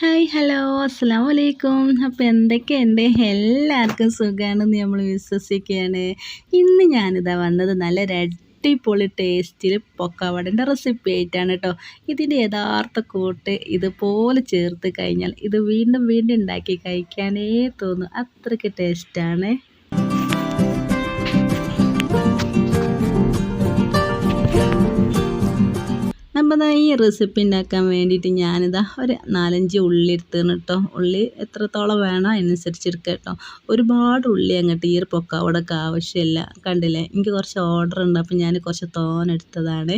Hi hello. അസ്സാം വലൈക്കും അപ്പോൾ എന്തൊക്കെയുണ്ട്? എല്ലാവർക്കും സുഖമാണെന്ന് നമ്മൾ വിശ്വസിക്കുകയാണ്. ഇന്ന് ഞാനിതാ വന്നത് നല്ല അടിപൊളി ടേസ്റ്റിൽ പൊക്കവടന്റെ റെസിപ്പി ആയിട്ടാണ് കേട്ടോ ഇതിന്റെ യഥാർത്ഥ കൂട്ട് ഇതുപോലെ ചേർത്ത് കഴിഞ്ഞാൽ ഇത് വീണ്ടും വീണ്ടും ഉണ്ടാക്കി കഴിക്കാനേ തോന്നും. അത്രയ്ക്ക് ടേസ്റ്റാണ് അപ്പോൾ ഈ റെസിപ്പി ഉണ്ടാക്കാൻ വേണ്ടിയിട്ട് ഞാനിതാ ഒരു നാലഞ്ച് ഉള്ളി എടുത്തിരുന്നു കേട്ടോ. ഉള്ളി എത്രത്തോളം വേണോ അതിനനുസരിച്ച് എടുക്കുക കേട്ടോ. ഒരുപാട് ഉള്ളി അങ്ങോട്ട് ഈ അവിടെ ഒക്കെ ആവശ്യമില്ല. കണ്ടില്ലേ? എനിക്ക് കുറച്ച് ഓർഡർ ഉണ്ട്. അപ്പം ഞാൻ കുറച്ച് തോനെടുത്തതാണ്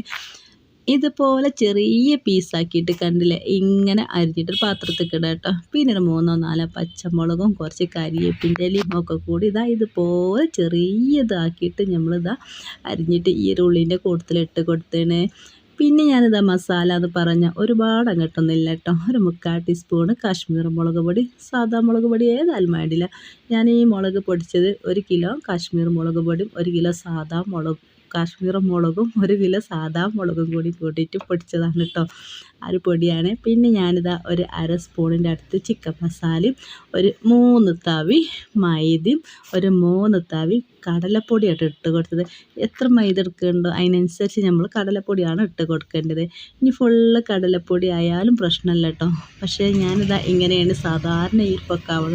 ഇതുപോലെ ചെറിയ പീസാക്കിയിട്ട് കണ്ടില്ലേ? ഇങ്ങനെ അരിഞ്ഞിട്ട് പാത്രത്തിൽ ഇടുക കേട്ടോ. പിന്നെ ഒരു മൂന്നോ നാലോ പച്ചമുളകും കുറച്ച് കരിയേപ്പിന്റെ ഇലയും ഒക്കെ കൂടി ഇതാ ഇതുപോലെ ചെറിയതാക്കിയിട്ട് നമ്മളിതാ അരിഞ്ഞിട്ട് ഈ ഒരു ഉള്ളിന്റെ കൂട്ടത്തിലിട്ട് കൊടുത്തേണ് പിന്നെ ഞാനിതാ മസാല എന്ന് പറഞ്ഞ ഒരുപാട് അങ്ങോട്ടൊന്നുമില്ല കേട്ടോ. ഒരു മുക്കാൽ ടീസ്പൂണ് കാശ്മീർ മുളക് പൊടി സാധാ മുളക് പൊടി ഏതായാലും വേണ്ടില്ല ഞാൻ ഈ മുളക് പൊടിച്ചത് ഒരു കിലോ കാശ്മീർ മുളക് പൊടിയും ഒരു കിലോ സാധാ മുളക് കാശ്മീർ മുളകും ഒരു കിലോ സാധാ മുളകും കൂടി കൂട്ടിയിട്ട് പൊടിച്ചതാണ് കേട്ടോ ആ പൊടിയാണ്. പിന്നെ ഞാനിതാ ഒരു അര സ്പൂണിന്റെ അടുത്ത് ചിക്കൻ മസാലയും ഒരു മൂന്ന് തവി മൈദയും ഒരു മൂന്ന് തവി കടലപ്പൊടിയായിട്ട് ഇട്ട് കൊടുത്തത്. എത്ര മൈദ എടുക്കുന്നുണ്ടോ? അതിനനുസരിച്ച് നമ്മൾ കടലപ്പൊടിയാണ് ഇട്ട് കൊടുക്കേണ്ടത്. ഇനി ഫുള്ള് കടലപ്പൊടി ആയാലും പ്രശ്നമില്ല കേട്ടോ പക്ഷേ ഞാനിതാ ഇങ്ങനെയാണ് സാധാരണ ഈ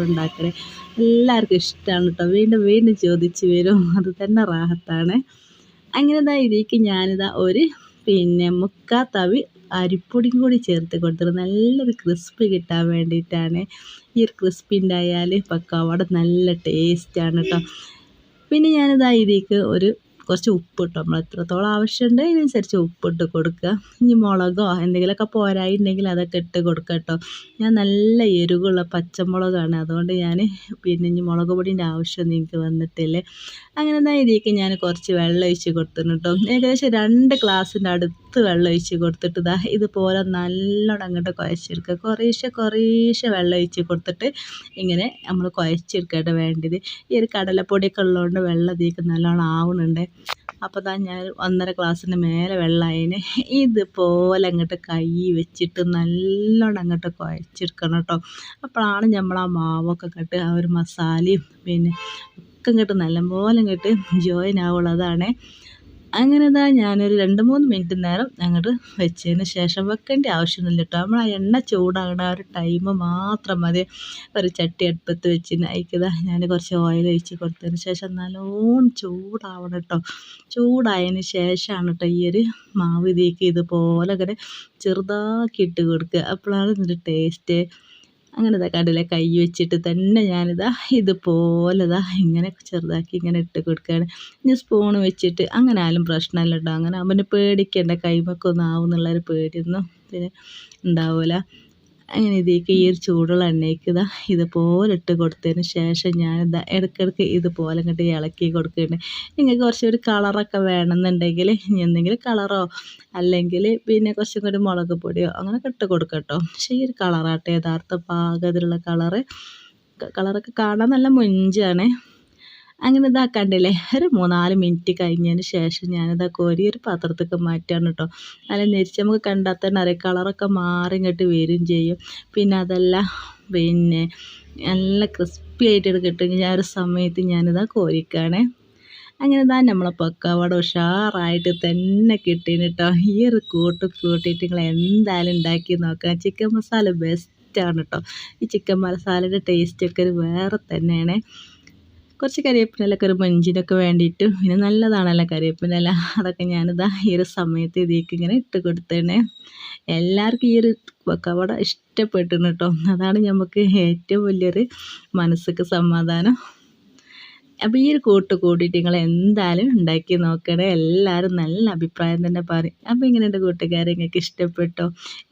ഉണ്ടാക്കുന്നത് എല്ലാവർക്കും ഇഷ്ടമാണ് കേട്ടോ വീണ്ടും വീണ്ടും ചോദിച്ചു വരും. അത് തന്നെ റാഹത്താണ്. അങ്ങനെ ഇതാ ഇതിലേക്ക് ഞാനിതാ ഒരു പിന്നെ മുക്കാ തവി അരിപ്പൊടിയും കൂടി ചേർത്ത് കൊടുത്തിട്ട് നല്ലൊരു ക്രിസ്പി കിട്ടാൻ വേണ്ടിയിട്ടാണ്. ഈ ഒരു ക്രിസ്പി ഉണ്ടായാൽ പക്കാവട നല്ല ടേസ്റ്റാണ് കേട്ടോ പിന്നെ ഞാനിതാ ഇതിലേക്ക് ഒരു കുറച്ച് ഉപ്പിട്ട്. നമ്മൾ എത്രത്തോളം ആവശ്യമുണ്ട് അതിനനുസരിച്ച് ഉപ്പിട്ട് കൊടുക്കുക. ഇനി മുളകോ എന്തെങ്കിലുമൊക്കെ പോരായിട്ടുണ്ടെങ്കിൽ അതൊക്കെ ഇട്ട് കൊടുക്കുക കേട്ടോ. ഞാൻ നല്ല എരിവുള്ള പച്ചമുളകാണ്. അതുകൊണ്ട് ഞാൻ പിന്നെ ഇനി മുളക് പൊടിന്റെ ആവശ്യമൊന്നും എനിക്ക് വന്നിട്ടില്ലേ. അങ്ങനെ എന്നാൽ ഇതിലേക്ക് ഞാൻ കുറച്ച് വെള്ളം ഒഴിച്ച് കൊടുത്തിട്ടുണ്ട് കേട്ടോ. ഏകദേശം രണ്ട് ഗ്ലാസ്സിന്റെ അടുത്ത് വെള്ളം ഒഴിച്ച് കൊടുത്തിട്ട് ഇതാ ഇതുപോലെ നല്ലോണം അങ്ങോട്ട് കുഴച്ചെടുക്കുക. കുറേശ്ശെ കുറേശ്ശെ വെള്ളം ഒഴിച്ച് കൊടുത്തിട്ട് ഇങ്ങനെ നമ്മൾ കുഴച്ചെടുക്കട്ടെ വേണ്ടത്. ഈ ഒരു കടലപ്പൊടിയൊക്കെ ഉള്ളതുകൊണ്ട് വെള്ളം ഇതിലേക്ക് നല്ലോണം ആവുന്നുണ്ട് അപ്പോൾ താ ഞാൻ ഒന്നര ഗ്ലാസ്സിന് മേലെ വെള്ളമായതിന് ഇതുപോലെ അങ്ങോട്ട് കൈ വെച്ചിട്ട് നല്ലോണം അങ്ങോട്ട് കുഴച്ചെടുക്കണം കേട്ടോ. അപ്പോഴാണ് നമ്മൾ ആ മാവൊക്കെ കെട്ട് ആ ഒരു മസാലയും പിന്നെ ഒക്കെ ഇങ്ങോട്ട് നല്ലപോലെ ഇങ്ങോട്ട് ജോയിൻ ആവുള്ളൂ അങ്ങനെ ഇതാ ഞാനൊരു രണ്ട് മൂന്ന് മിനിറ്റ് നേരം അങ്ങോട്ട് വെച്ചതിന് ശേഷം വെക്കേണ്ട ആവശ്യമൊന്നുമില്ല കേട്ടോ നമ്മൾ ആ എണ്ണ ചൂടാകണ ആ ഒരു ടൈം മാത്രം മതി. ഒരു ചട്ടി അടുപ്പത്ത് വെച്ച് അയക്കതാ. ഞാൻ കുറച്ച് ഓയിൽ ഒഴിച്ച് കൊടുത്തതിന് ശേഷം നല്ലോണം ചൂടാവണം കേട്ടോ ചൂടായതിന് ശേഷമാണ് കേട്ടോ ഈ ഒരു മാവ് ഇതേക്ക് ഇതുപോലെ ഇങ്ങനെ ചെറുതാക്കി ഇട്ട് കൊടുക്കുക. അപ്പോഴാണ് ഇതിന്റെ ടേസ്റ്റ് അങ്ങനെ ഇതാ കണ്ടില്ലേ കൈ വെച്ചിട്ട് തന്നെ ഞാനിതാ ഇതുപോലെതാ ഇങ്ങനെ ചെറുതാക്കി ഇങ്ങനെ ഇട്ട് കൊടുക്കുകയാണ് ഇനി സ്പൂൺ വെച്ചിട്ട് അങ്ങനെ ആയാലും പ്രശ്നമല്ല കേട്ടോ അങ്ങനെ അവന് പേടിക്കേണ്ട കൈമൊക്കെ ആവും എന്നുള്ളൊരു പേടിയൊന്നും പിന്നെ ഉണ്ടാവില്ല അങ്ങനെ ഇതിലേക്ക് ഈ ഒരു ചൂടുള്ള എണ്ണയ്ക്ക് ഇതാ ഇതുപോലെ ഇട്ട് കൊടുത്തതിന് ശേഷം ഞാൻ ഞാനിതാ ഇടയ്ക്കിടയ്ക്ക് ഇതുപോലെ ഇങ്ങോട്ട് ഇളക്കി കൊടുക്കുന്നുണ്ട്. നിങ്ങൾക്ക് കുറച്ചൊരു കളറൊക്കെ വേണമെന്നുണ്ടെങ്കിൽ ഇനി എന്തെങ്കിലും കളറോ അല്ലെങ്കിൽ പിന്നെ കുറച്ചും കൂടി മുളക് പൊടിയോ അങ്ങനെയൊക്കെ ഇട്ട് കൊടുക്കാം കേട്ടോ പക്ഷേ ഈ ഒരു കളറാട്ടെ യഥാർത്ഥ പാകത്തിലുള്ള കളറ് കളറൊക്കെ കാണാൻ നല്ല മൊഞ്ചാണ്. അങ്ങനെ ഇതാ കണ്ടില്ലേ? ഒരു മൂന്നാൽ മിനിറ്റ് കഴിഞ്ഞതിന് ശേഷം ഞാനിതാ കോരി ഒരു പാത്രത്തേക്ക് മാറ്റാണ് കേട്ടോ നല്ല നെരിച്ച് നമുക്ക് കണ്ടാൽ തന്നെ അറിയാം. കളറൊക്കെ മാറി ഇങ്ങോട്ട് വരും ചെയ്യും. പിന്നെ അതല്ല പിന്നെ നല്ല ക്രിസ്പി ആയിട്ട് കിട്ടും ഞാൻ ഒരു സമയത്ത് ഞാനിതാ കോരിക്കാണേ. അങ്ങനെ ഇതാ നമ്മളെ പക്കാവട ഉഷാറായിട്ട് തന്നെ കിട്ടീന് കേട്ടോ ഈ ഒരു കൂട്ട് കൂട്ടിയിട്ട് നിങ്ങൾ എന്തായാലും ഉണ്ടാക്കി നോക്കാം ചിക്കൻ മസാല ബെസ്റ്റാണ് കേട്ടോ ഈ ചിക്കൻ മസാലയുടെ ടേസ്റ്റൊക്കെ ഒരു വേറെ തന്നെയാണ്. കുറച്ച് കരിവേപ്പിനൊക്കെ ഒരു മഞ്ചിനൊക്കെ വേണ്ടിയിട്ട് പിന്നെ നല്ലതാണല്ലോ കരിവേപ്പിനില അതൊക്കെ ഞാനിതാ ഈ ഒരു സമയത്ത് ഇതിലേക്ക് ഇങ്ങനെ ഇട്ട് കൊടുത്തേണേ എല്ലാവർക്കും ഈ ഒരു പക്കവട ഇഷ്ടപ്പെട്ടിരുന്നു കേട്ടോ അതാണ് നമുക്ക് ഏറ്റവും വലിയൊരു മനസ്സുക്ക് സമാധാനം. അപ്പോൾ ഈ ഒരു കൂട്ട് കൂടിയിട്ട് നിങ്ങൾ എന്തായാലും ഉണ്ടാക്കി നോക്കണേ. എല്ലാവരും നല്ല അഭിപ്രായം തന്നെ പറയും. അപ്പോൾ എന്റെ കൂട്ടുകാരെ നിങ്ങൾക്ക് ഇഷ്ടപ്പെട്ടോ?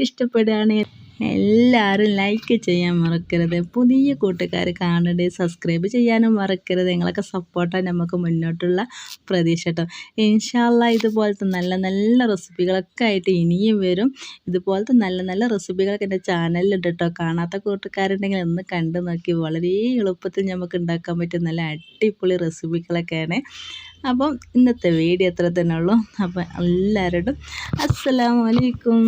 ഇഷ്ടപ്പെടുകയാണെങ്കിൽ എല്ലാവരും ലൈക്ക് ചെയ്യാൻ മറക്കരുത്. പുതിയ കൂട്ടുകാർ കാണരുത് സബ്സ്ക്രൈബ് ചെയ്യാനും മറക്കരുത്. നിങ്ങളൊക്കെ സപ്പോർട്ടാണ് നമുക്ക് മുന്നോട്ടുള്ള പ്രതീക്ഷ കേട്ടോ ഇൻഷാല്ല ഇതുപോലത്തെ നല്ല നല്ല റെസിപ്പികളൊക്കെ ആയിട്ട് ഇനിയും വരും. ഇതുപോലത്തെ നല്ല നല്ല റെസിപ്പികളൊക്കെ എന്റെ ചാനലിലുണ്ട് കേട്ടോ കാണാത്ത കൂട്ടുകാരുണ്ടെങ്കിൽ ഒന്ന് കണ്ടു നോക്കി. വളരെ എളുപ്പത്തിൽ നമുക്ക് ഉണ്ടാക്കാൻ പറ്റും നല്ല അടിപൊളി റെസിപ്പികളൊക്കെയാണ് അപ്പം ഇന്നത്തെ വീഡിയോ എത്ര തന്നെ ഉള്ളൂ. അപ്പം എല്ലാവരോടും അസ്സലാമലൈക്കും